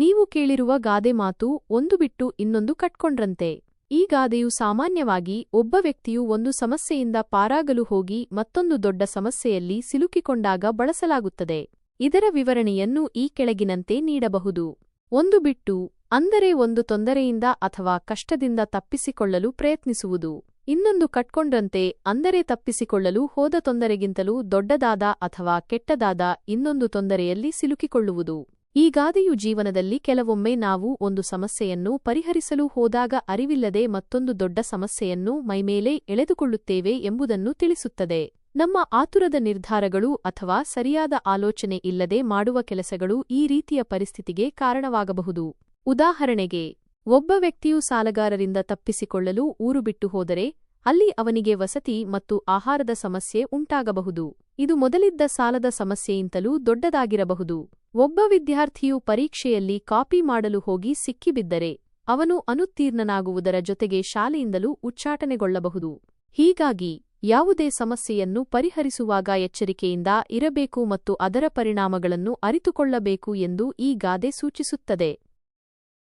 ನೀವು ಕೇಳಿರುವ ಗಾದೆ ಮಾತು ಒಂದು ಬಿಟ್ಟು ಇನ್ನೊಂದು ಕಟ್ಕೊಂಡ್ರಂತೆ. ಈ ಗಾದೆಯು ಸಾಮಾನ್ಯವಾಗಿ ಒಬ್ಬ ವ್ಯಕ್ತಿಯು ಒಂದು ಸಮಸ್ಯೆಯಿಂದ ಪಾರಾಗಲು ಹೋಗಿ ಮತ್ತೊಂದು ದೊಡ್ಡ ಸಮಸ್ಯೆಯಲ್ಲಿ ಸಿಲುಕಿಕೊಂಡಾಗ ಬಳಸಲಾಗುತ್ತದೆ. ಇದರ ವಿವರಣೆಯನ್ನು ಈ ಕೆಳಗಿನಂತೆ ನೀಡಬಹುದು. ಒಂದು ಬಿಟ್ಟು, ಅಂದರೆ ಒಂದು ತೊಂದರೆಯಿಂದ ಅಥವಾ ಕಷ್ಟದಿಂದ ತಪ್ಪಿಸಿಕೊಳ್ಳಲು ಪ್ರಯತ್ನಿಸುವುದು. ಇನ್ನೊಂದು ಕಟ್ಕೊಂಡ್ರಂತೆ, ಅಂದರೆ ತಪ್ಪಿಸಿಕೊಳ್ಳಲು ಹೋದ ತೊಂದರೆಗಿಂತಲೂ ದೊಡ್ಡದಾದ ಅಥವಾ ಕೆಟ್ಟದಾದ ಇನ್ನೊಂದು ತೊಂದರೆಯಲ್ಲಿ ಸಿಲುಕಿಕೊಳ್ಳುವುದು. ಈ ಗಾದೆಯು ಜೀವನದಲ್ಲಿ ಕೆಲವೊಮ್ಮೆ ನಾವು ಒಂದು ಸಮಸ್ಯೆಯನ್ನು ಪರಿಹರಿಸಲು ಹೋದಾಗ ಅರಿವಿಲ್ಲದೆ ಮತ್ತೊಂದು ದೊಡ್ಡ ಸಮಸ್ಯೆಯನ್ನು ಮೈಮೇಲೆ ಎಳೆದುಕೊಳ್ಳುತ್ತೇವೆ ಎಂಬುದನ್ನು ತಿಳಿಸುತ್ತದೆ. ನಮ್ಮ ಆತುರದ ನಿರ್ಧಾರಗಳು ಅಥವಾ ಸರಿಯಾದ ಆಲೋಚನೆ ಇಲ್ಲದೆ ಮಾಡುವ ಕೆಲಸಗಳು ಈ ರೀತಿಯ ಪರಿಸ್ಥಿತಿಗೆ ಕಾರಣವಾಗಬಹುದು. ಉದಾಹರಣೆಗೆ, ಒಬ್ಬ ವ್ಯಕ್ತಿಯು ಸಾಲಗಾರರಿಂದ ತಪ್ಪಿಸಿಕೊಳ್ಳಲು ಊರು ಬಿಟ್ಟು ಹೋದರೆ, ಅಲ್ಲಿ ಅವನಿಗೆ ವಸತಿ ಮತ್ತು ಆಹಾರದ ಸಮಸ್ಯೆ ಉಂಟಾಗಬಹುದು. ಇದು ಮೊದಲಿದ್ದ ಸಾಲದ ಸಮಸ್ಯೆಯಿಂತಲೂ ದೊಡ್ಡದಾಗಿರಬಹುದು. ಒಬ್ಬ ವಿದ್ಯಾರ್ಥಿಯು ಪರೀಕ್ಷೆಯಲ್ಲಿ ಕಾಪಿ ಮಾಡಲು ಹೋಗಿ ಸಿಕ್ಕಿಬಿದ್ದರೆ ಅವನು ಅನುತ್ತೀರ್ಣನಾಗುವುದರ ಜೊತೆಗೆ ಶಾಲೆಯಿಂದಲೂ ಉಚ್ಚಾಟನೆಗೊಳ್ಳಬಹುದು. ಹೀಗಾಗಿ ಯಾವುದೇ ಸಮಸ್ಯೆಯನ್ನು ಪರಿಹರಿಸುವಾಗ ಎಚ್ಚರಿಕೆಯಿಂದ ಇರಬೇಕು ಮತ್ತು ಅದರ ಪರಿಣಾಮಗಳನ್ನು ಅರಿತುಕೊಳ್ಳಬೇಕು ಎಂದು ಈ ಗಾದೆ ಸೂಚಿಸುತ್ತದೆ.